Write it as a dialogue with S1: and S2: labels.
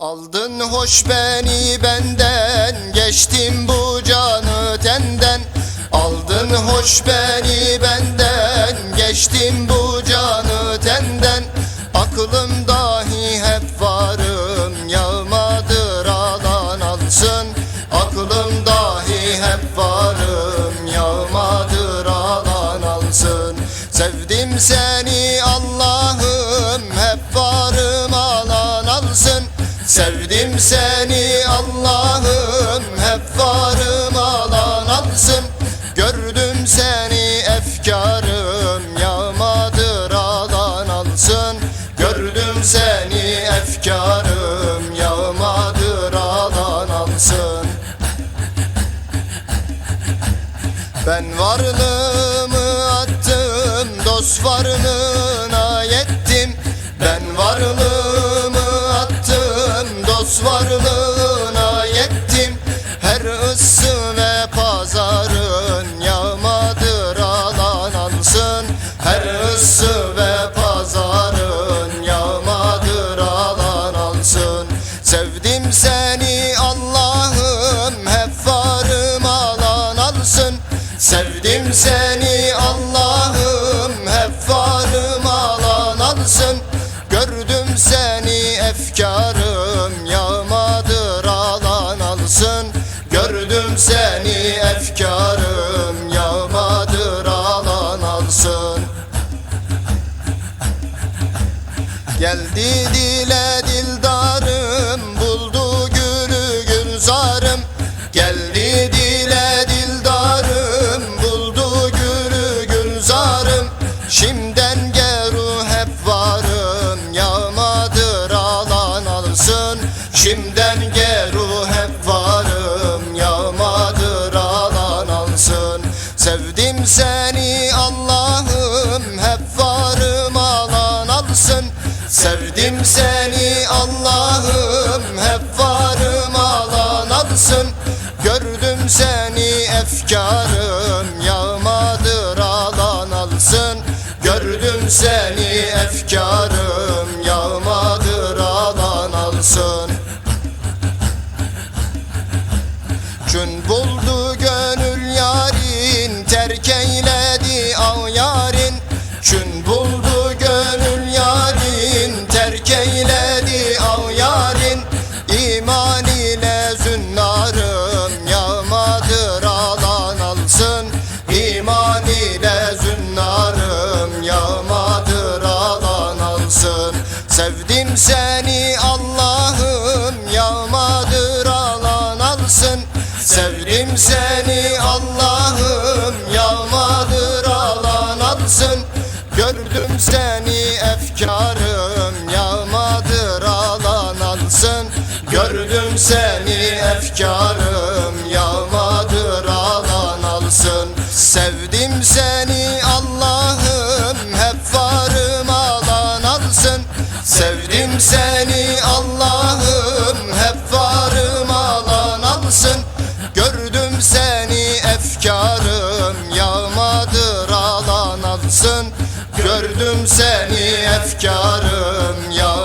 S1: Aldın hoş beni benden Geçtim bu canı tenden. Aldın hoş beni benden Geçtim bu canı tenden. Aklım Sevdim seni Allah'ım Hep varım alan alsın. Gördüm seni efkarım Yağmadır alan alsın. Gördüm seni efkarım Yağmadır alan alsın. Ben varlığımı attım Dost varlığına yettim. Ben varlığımı Rose. Geldi dile dildarım Buldu gülü gülzarım. Geldi dile dildarım Buldu gülü gülzarım. Şimden geru hep varım Yağmadır alan alsın. Şimden geru hep varım Yağmadır alan alsın. Sevdim seni Allah'ım Sevdim seni Allah'ım. Hep varım alan alsın. Gördüm seni efkarım Sevdim seni Allah'ım Yağmadır alan alsın. Sevdim seni Allah'ım Yağmadır alan alsın. Gördüm seni Sevdim seni Allah'ım hep varım alan alsın. Gördüm seni efkarım yağmadır alan alsın. Gördüm seni efkarım yağmadır